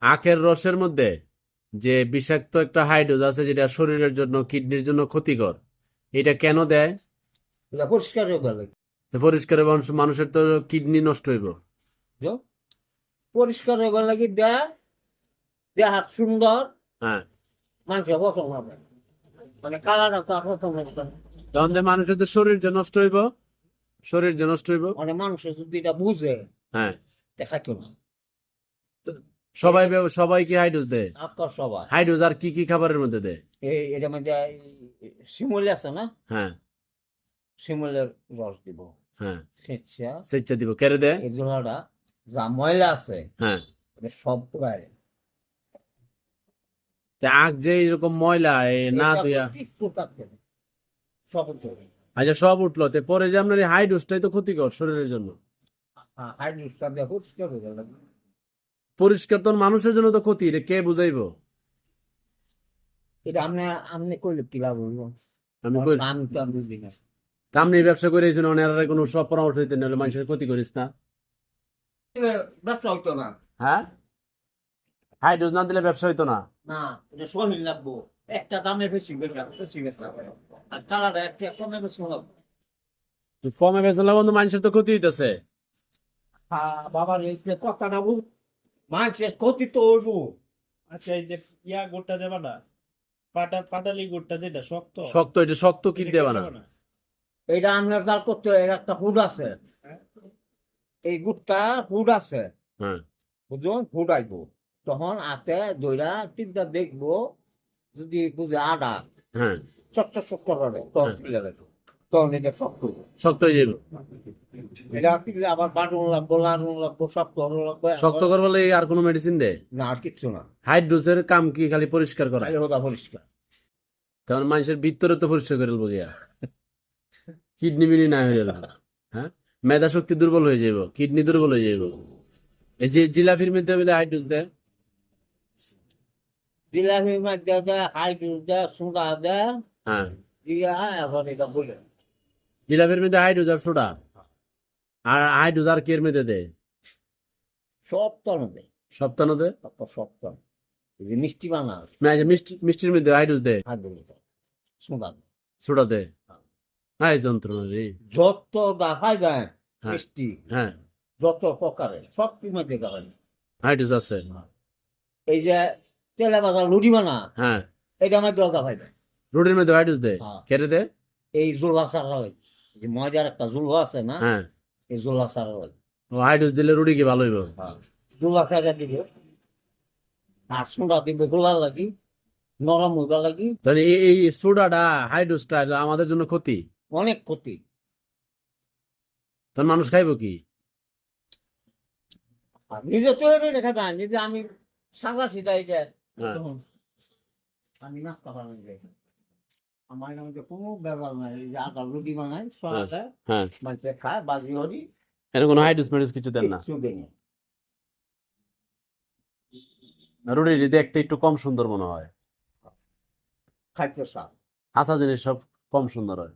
আখের রসের মধ্যে যে বিষাক্ত একটা হাইড্রোজ আছে যেটা শরীরের জন্য কিডনির জন্য ক্ষতিকর এটা কেন দেয়? পরিষ্কার পরিষ্কার মানুষের তো কিডনি নষ্ট হইব। পরিষ্কার হয়ে লাগে দেয় দেহ সুন্দর হ্যাঁ। মানুষের পছন্দ হবে। মানে কালারটা তো পছন্দ তখন যে মানুষের তো শরীর যে নষ্ট হইব শরীর যে নষ্ট হইব। মানে মানুষের যদি এটা বুঝে হ্যাঁ। দেখাইতো না। সবাই সবাই কি হাইড্রোজ দেয় আপনার সবাই হাইড্রোজ আর কি কি খাবারের মধ্যে দেয় এই এটার মধ্যে শিমুল আছে না? হ্যাঁ। শিমুলের রস দিব। হ্যাঁ। স্বেচ্ছা। স্বেচ্ছা দিব। কেড়ে দেয় এই জোড়াটা যা ময়লা আছে হ্যাঁ। এটা সব বাইরে। তা আখ যে এরকম ময়লা এ না এটা তুইয়া সব। আচ্ছা সব উঠল। তে পরে যে আপনার এই হাইড্রোজটাই তো ক্ষতিকর শরীরের জন্য। হ্যাঁ, হাইড্রোসটা দিয়ে পরিষ্কার তো মানুষের জন্য তো ক্ষতি রে কে বুঝাইবো? এটা আপনি আপনি করলে কি লাভ হইব? আমি কই আমি তো বুঝি না। আপনি কোনো সব পরামর্শ দিতে নাহলে মানুষের ক্ষতি করিস না। ব্যবসা হইতো না। হ্যাঁ? হাইড্রোজ না দিলে ব্যবসা হইতো না? না এটা শরীর লাগবো। একটা দামে বেশি বেশি বেশি বেশি আর কালারটা একটা কমে বেশি লাগবে কমে বেচলে বন্ধু মানুষের তো ক্ষতি হইতেছে। হ্যাঁ বাবার এই কথাটা বুঝ মানুষের ক্ষতি তো হইব। আচ্ছা এই যে ইয়া গোটটা দেবা না পাটা পাটালি গোটটা যেটা শক্ত। শক্ত এটা শক্ত কি এটা দেবা না? এইটা আপনার ডাল করতে এর একটা ফুড আছে। হ্যাঁ? এই গুড়টা ফুড আছে। হ্যাঁ। বুঝুন ফুড আইব। তখন হাতে দইরা তিনটা দেখব যদি বুঝে আডা হ্যাঁ। চট্ট চট্ট করে তখন দেবো তখন এটা শক্ত শক্ত হয়ে যাবে এটা আবার বাটন লাগবো লাড়ুন লাগবো শক্ত হলো শক্ত করব লাগে আর কোনো মেডিসিন দে? না আর কিচ্ছু না। হাইড্রোজের কাম কি খালি পরিষ্কার করা? হোদা পরিষ্কার। তখন মানুষের ভিতরে তো পরিষ্কার করে গিয়া। কিডনি মিনি না হয়ে গেল হ্যাঁ? মেধা শক্তি দুর্বল হয়ে যাইব কিডনি দুর্বল হয়ে যাইব। এই যে জিলাপির মধ্যে বলে হাইড্রোজ দেয়? জিলাপির মধ্যে দেয় হাইড্রোজ দেয় সোডা দেয় হ্যাঁ। দিয়া এখন এটা বলে। জিলাপির মধ্যে হাইড্রোজ আর সোডা? আর হাইড্রোজ আর কের মধ্যে দেয় সপ্তাহ দেয় তারপর সব তন এই যে মিষ্টি বানা না যে মিষ্টি মিষ্টির মধ্যে দেয় হাইড্রোজ দেয় সোডা দেয় সোডা দেয় হ্যাঁ। যন্ত্রণা রে। যত দেখাই দেয় হ্যাঁ। মিষ্টি হ্যাঁ। যত প্রকারের সব কিমে দেখাবেন হাইড্রোজ আছে। এই যে তেলে বাজার লুডি বানা হ্যাঁ। এটা আমার দরকার পাইবে রুটির মধ্যে হাইড্রোজ দেয় হ্যাঁ। কেটে দেয় এই জোলা লাগে যে মজার একটা জোলা আছে না? হ্যাঁ। এই জোলা সারা লাগে ও হাইড্রোজ দিলে রুটি কি ভালো হইব? জোলা সারা দিবে আর সোডা দিবে গোলা লাগি নরম হইবা লাগি। তাহলে এই এই সোডাটা হাইড্রোজটা আমাদের জন্য ক্ষতি? অনেক ক্ষতি। মানুষ খাইব কি? নিজে তৈরি রেখে নিজে আমি সাদা সিধা এই যে হ্যাঁ। তখন আমি নাস্তা বানাই যাই আমার নামে কোনো ব্যাপার নাই যে আটা রুটি বানাই সরাতে হ্যাঁ। মানুষে খায় বাজি হরি এর কোনো মেডিস কিছু দেন না। রুটি দেখতে একটু কম সুন্দর মনে হয়। খাইতে হাসা জিনিস সব কম সুন্দর হয়।